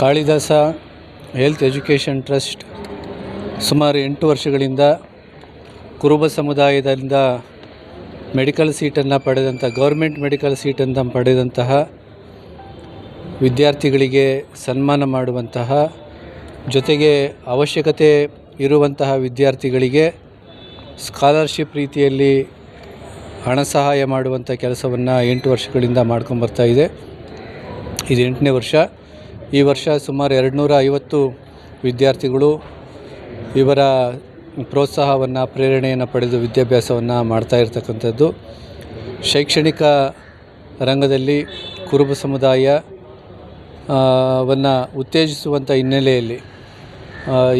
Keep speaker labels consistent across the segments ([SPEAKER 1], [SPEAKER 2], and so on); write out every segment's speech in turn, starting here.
[SPEAKER 1] Kalidasa health education trust ಸುಮಾರು ಎಂಟು ವರ್ಷಗಳಿಂದ ಕುರುಬ ಸಮುದಾಯದಿಂದ ಮೆಡಿಕಲ್ ಸೀಟನ್ನು ಪಡೆದಂಥ, ಗೌರ್ಮೆಂಟ್ ಮೆಡಿಕಲ್ ಸೀಟನ್ನು ಪಡೆದಂತಹ ವಿದ್ಯಾರ್ಥಿಗಳಿಗೆ ಸನ್ಮಾನ ಮಾಡುವಂತಹ, ಜೊತೆಗೆ ಅವಶ್ಯಕತೆ ಇರುವಂತಹ ವಿದ್ಯಾರ್ಥಿಗಳಿಗೆ ಸ್ಕಾಲರ್ಶಿಪ್ ರೀತಿಯಲ್ಲಿ ಹಣ ಸಹಾಯ ಮಾಡುವಂಥ ಕೆಲಸವನ್ನು ಎಂಟು ವರ್ಷಗಳಿಂದ ಮಾಡ್ಕೊಂಬರ್ತಾ ಇದೆ. ಇದು ಎಂಟನೇ ವರ್ಷ. ಈ ವರ್ಷ ಸುಮಾರು ಎರಡು ನೂರ ಐವತ್ತು ವಿದ್ಯಾರ್ಥಿಗಳು ಇವರ ಪ್ರೋತ್ಸಾಹವನ್ನು, ಪ್ರೇರಣೆಯನ್ನು ಪಡೆದು ವಿದ್ಯಾಭ್ಯಾಸವನ್ನು ಮಾಡ್ತಾ ಇರ್ತಕ್ಕಂಥದ್ದು. ಶೈಕ್ಷಣಿಕ ರಂಗದಲ್ಲಿ ಕುರುಬ ಸಮುದಾಯ ವನ್ನು ಉತ್ತೇಜಿಸುವಂಥ ಹಿನ್ನೆಲೆಯಲ್ಲಿ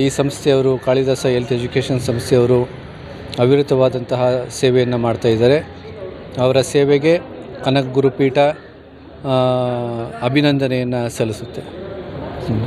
[SPEAKER 1] ಈ ಸಂಸ್ಥೆಯವರು, ಕಾಳಿದಾಸ ಹೆಲ್ತ್ ಎಜುಕೇಷನ್ ಸಂಸ್ಥೆಯವರು ಅವಿರತವಾದಂತಹ ಸೇವೆಯನ್ನು ಮಾಡ್ತಾ ಇದ್ದಾರೆ. ಅವರ ಸೇವೆಗೆ ಕನಕ ಗುರುಪೀಠ ಅಭಿನಂದನೆಯನ್ನು ಸಲ್ಲಿಸುತ್ತೆ. Допустим,